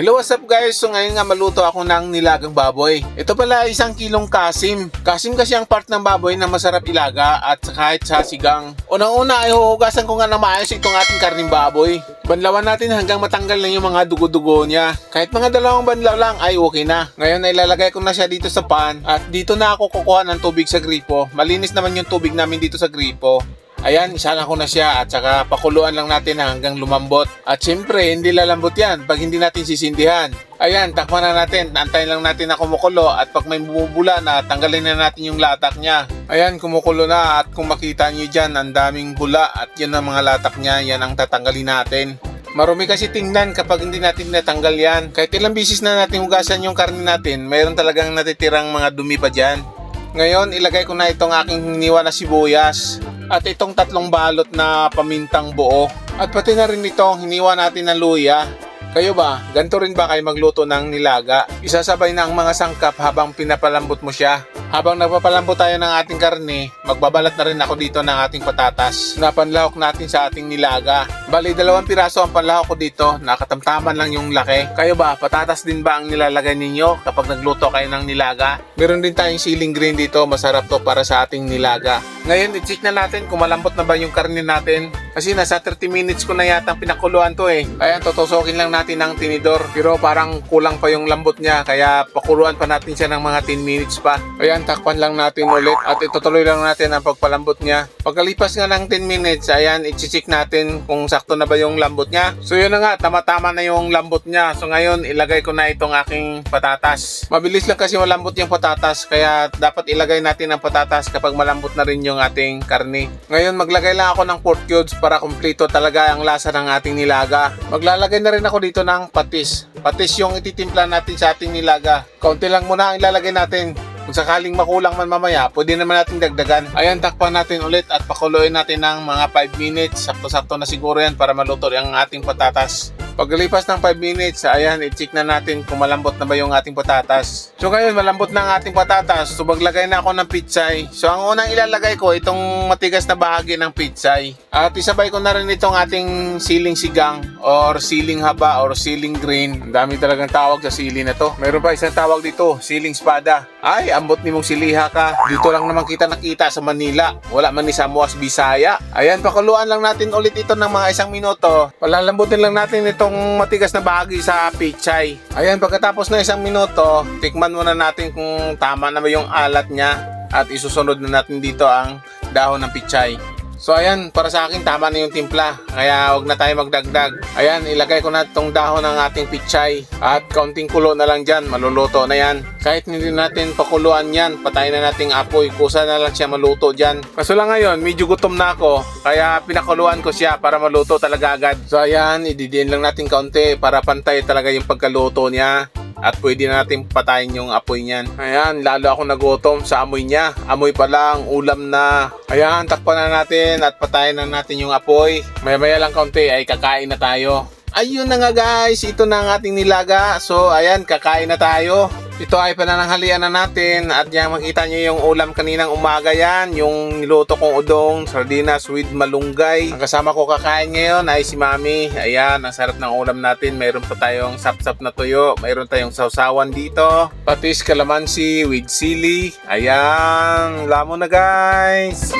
Hello, what's up guys? So ngayon nga maluto ako ng nilagang baboy. Ito pala isang kilong kasim. Kasim kasi ang part ng baboy na masarap ilaga at kahit sa sigang. Unang-una ay huhugasan ko nga ng maayos itong ating karning baboy. Banlawan natin hanggang matanggal na yung mga dugo-dugo niya. Kahit mga dalawang banlaw lang ay okay na. Ngayon ay lalagay ko na siya dito sa pan at dito na ako kukuha ng tubig sa gripo. Malinis naman yung tubig namin dito sa gripo. Ayan, isa lang ko na siya at saka pakuluan lang natin hanggang lumambot. At syempre, hindi lalambot yan pag hindi natin sisindihan. Ayan, takpan na natin. Antayin lang natin na kumukulo at pag may bumubula na, tanggalin na natin yung latak niya. Ayan, kumukulo na at kung makita niyo dyan, ang daming bula at yan ang mga latak niya, yan ang tatanggalin natin. Marumi kasi tingnan kapag hindi natin natanggal yan. Kahit ilang bisis na natin hugasan yung karne natin, mayroon talagang natitirang mga dumi pa dyan. Ngayon, ilagay ko na itong aking hiniwa na sibuyas at itong tatlong balot na pamintang buo. At pati na rin itong hiniwa natin na luya. Kayo ba, ganito rin ba kayo magluto ng nilaga? Isasabay na ang mga sangkap habang pinapalambot mo siya. Habang nagpapalambot tayo ng ating karne, magbabalat na rin ako dito ng ating patatas na panlahok natin sa ating nilaga. Bali, dalawang piraso ang panlahok ko dito, nakatamtaman lang yung laki. Kayo ba, patatas din ba ang nilalagay ninyo kapag nagluto kayo ng nilaga? Meron din tayong ceiling green dito, masarap to para sa ating nilaga. Ngayon, i-check na natin kung malambot na ba yung karne natin. Kasi nasa 30 minutes ko na yata pinakuluan to eh. Kaya tutusokin lang natin ng tinidor. Pero parang kulang pa yung lambot niya. Kaya pakuluan pa natin siya ng mga 10 minutes pa. Ayan, takpan lang natin ulit. At itutuloy lang natin ang pagpalambot niya. Pagkalipas nga ng 10 minutes, ayan, i-check natin kung sakto na ba yung lambot niya. So yun na nga, tama-tama na yung lambot niya. So ngayon, ilagay ko na itong aking patatas. Mabilis lang kasi malambot yung patatas. Kaya dapat ilagay natin ang patatas kapag malambot na rin yung ating karne. Ngayon, maglagay lang ako ng pork cubes para kumpleto talaga ang lasa ng ating nilaga. Maglalagay na rin ako dito ng patis. Patis yung ititimpla natin sa ating nilaga. Kaunti lang muna ang ilalagay natin. Kung sakaling makulang man mamaya, pwede naman natin dagdagan. Ayan, takpan natin ulit at pakuluin natin ng mga 5 minutes. Sakto-sakto na siguro yan para maluto ang ating patatas. Paglipas ng 5 minutes, ayan, i-check na natin kung malambot na ba yung ating patatas. So ngayon, malambot na ang ating patatas. So maglagay na ako ng pitsay. So ang unang ilalagay ko, itong matigas na bahagi ng pitsay. At isabay ko na rin itong ating siling sigang or siling haba or siling green. Ang dami talagang tawag sa sili na to. Meron pa isang tawag dito, siling spada. Ay, ambot ni mong siliha ka. Dito lang naman kita nakita sa Manila. Wala man ni Samuas Bisaya. Ayan, pakuluan lang natin ulit ito ng mga isang minuto. Palalambutin lang natin itong matigas na bahagi sa pichay. Ayan, pagkatapos na isang minuto, tikman muna natin kung tama na ba yung alat niya. At isusunod na natin dito ang dahon ng pichay. So ayan, para sa akin tama na yung timpla. Kaya wag na tayo magdagdag. Ayan, ilagay ko na itong dahon ng ating pichay. At kaunting kulo na lang dyan, maluluto na yan. Kahit hindi natin pakuluan yan, patayin na nating apoy. Kusa na lang siya maluto dyan. Kaso lang ngayon, medyo gutom na ako. Kaya pinakuluan ko siya para maluto talaga agad. So ayan, ididiin lang natin kaunti para pantay talaga yung pagkaluto niya. At pwede na natin patayin yung apoy niyan. Ayan, lalo ako nagutom sa amoy niya. Amoy pa lang, ulam na. Ayan, takpan na natin at patayin na natin yung apoy. Maya-maya lang kaunti ay kakain na tayo. Ayun na nga guys, ito na ang ating nilaga. So ayan, kakain na tayo. Ito ay panananghalian na natin at yan makita nyo yung ulam kaninang umaga yan. Yung niluto kong udong, sardinas with malunggay. Ang kasama ko kakain ngayon ay si Mami. Ayan, ang sarap ng ulam natin. Mayroon pa tayong sap-sap na tuyo. Mayroon tayong sausawan dito. Patis kalamansi with sili. Ayan, lamo na guys.